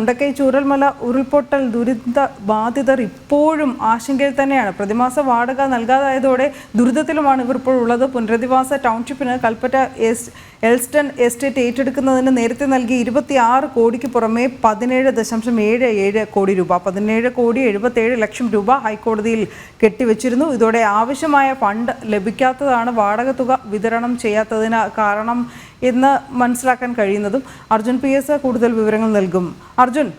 മുണ്ടക്കൈ ചൂരൽമല ഉരുൾപൊട്ടൽ ദുരിത ബാധിതർ ഇപ്പോഴും ആശങ്കയിൽ തന്നെയാണ്. പ്രതിമാസ വാടക നൽകാതായതോടെ ദുരിതത്തിലുമാണ് ഇവർ ഇപ്പോൾ ഉള്ളത്. പുനരധിവാസ ടൗൺഷിപ്പിന് കൽപ്പറ്റ എൽസ്റ്റൺ എസ്റ്റേറ്റ് ഏറ്റെടുക്കുന്നതിന് നേരത്തെ നൽകി ഇരുപത്തിയാറ് കോടിക്ക് പുറമെ പതിനേഴ് ദശാംശം ഏഴ് ഏഴ് കോടി രൂപ പതിനേഴ് കോടി എഴുപത്തേഴ് ലക്ഷം രൂപ ഹൈക്കോടതിയിൽ കെട്ടിവച്ചിരുന്നു. ഇതോടെ ആവശ്യമായ ഫണ്ട് ലഭിക്കാത്തതാണ് വാടക തുക വിതരണം ചെയ്യാത്തതിന് കാരണം എന്ന് മനസ്സിലാക്കാൻ കഴിയുന്നതും അർജുൻ പി എസ് കൂടുതൽ വിവരങ്ങൾ നൽകും. അർജുൻ.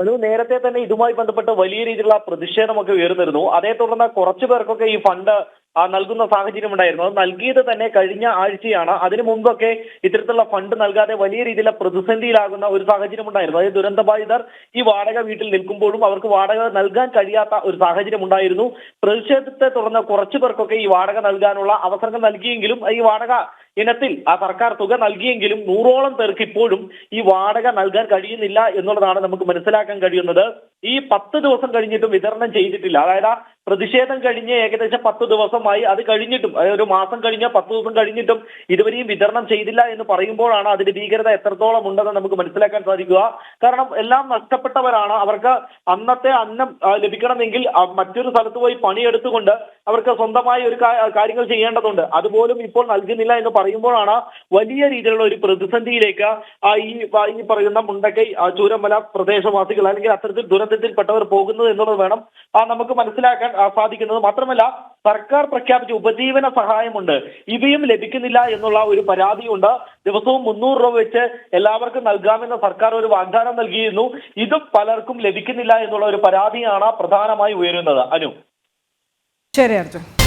ഒരു നേരത്തെ തന്നെ ഇതുമായി ബന്ധപ്പെട്ട് വലിയ രീതിയിലുള്ള പ്രതിഷേധമൊക്കെ ഉയർന്നിരുന്നു. അതേ തുടർന്ന് കുറച്ചു പേർക്കൊക്കെ ഈ ഫണ്ട് നൽകുന്ന സാഹചര്യം ഉണ്ടായിരുന്നു. അത് നൽകിയത് തന്നെ കഴിഞ്ഞ ആഴ്ചയാണ്. അതിനു മുമ്പൊക്കെ ഇത്തരത്തിലുള്ള ഫണ്ട് നൽകാതെ വലിയ രീതിയിലുള്ള പ്രതിസന്ധിയിലാകുന്ന ഒരു സാഹചര്യം ഉണ്ടായിരുന്നു. അതായത് ദുരന്തബാധിതർ ഈ വാടക വീട്ടിൽ നിൽക്കുമ്പോഴും അവർക്ക് വാടക നൽകാൻ കഴിയാത്ത ഒരു സാഹചര്യം ഉണ്ടായിരുന്നു. പ്രതിഷേധത്തെ തുടർന്ന് കുറച്ചു പേർക്കൊക്കെ ഈ വാടക നൽകാനുള്ള അവസരങ്ങൾ നൽകിയെങ്കിലും ഈ വാടക ഇനത്തിൽ ആ സർക്കാർ തുക നൽകിയെങ്കിലും നൂറോളം പേർക്ക് ഇപ്പോഴും ഈ വാടക നൽകാൻ കഴിയുന്നില്ല എന്നുള്ളതാണ് നമുക്ക് മനസ്സിലാക്കാൻ കഴിയുന്നത്. ഈ പത്ത് ദിവസം കഴിഞ്ഞിട്ടും വിതരണം ചെയ്തിട്ടില്ല. അതായത് ആ പ്രതിഷേധം കഴിഞ്ഞ് ഏകദേശം പത്ത് ദിവസമായി അത് കഴിഞ്ഞിട്ടും അതായത് ഒരു മാസം കഴിഞ്ഞ പത്ത് ദിവസം കഴിഞ്ഞിട്ടും ഇതുവരെയും വിതരണം ചെയ്തില്ല എന്ന് പറയുമ്പോഴാണ് അതിന്റെ ഭീകരത എത്രത്തോളം ഉണ്ടെന്ന് നമുക്ക് മനസ്സിലാക്കാൻ സാധിക്കുക. കാരണം എല്ലാം നഷ്ടപ്പെട്ടവരാണ്. അവർക്ക് അന്നത്തെ അന്നം ലഭിക്കണമെങ്കിൽ മറ്റൊരു സ്ഥലത്ത് പോയി പണിയെടുത്തുകൊണ്ട് അവർക്ക് സ്വന്തമായി ഒരു കാര്യങ്ങൾ ചെയ്യേണ്ടതുണ്ട്. അതുപോലും ഇപ്പോൾ നൽകുന്നില്ല എന്ന് പറയുമ്പോഴാണ് വലിയ രീതിയിലുള്ള ഒരു പ്രതിസന്ധിയിലേക്ക് ഈ ഈ പറയുന്ന മുണ്ടക്കൈ ചൂരമല പ്രദേശവാസികൾ അല്ലെങ്കിൽ അത്തരത്തിൽ ദുരന്തത്തിൽപ്പെട്ടവർ പോകുന്നത് എന്നുള്ളത് വേണം ആ നമുക്ക് മനസ്സിലാക്കാൻ സാധിക്കുന്നത്. മാത്രമല്ല സർക്കാർ പ്രഖ്യാപിച്ച ഉപജീവന സഹായമുണ്ട്. ഇവയും ലഭിക്കുന്നില്ല എന്നുള്ള ഒരു പരാതിയുണ്ട്. ദിവസവും മുന്നൂറ് രൂപ വെച്ച് എല്ലാവർക്കും നൽകാമെന്ന് സർക്കാർ ഒരു വാഗ്ദാനം നൽകിയിരുന്നു. ഇതും പലർക്കും ലഭിക്കുന്നില്ല എന്നുള്ള ഒരു പരാതിയാണ് പ്രധാനമായി ഉയരുന്നത്. അനു. ശരി അർജുൻ.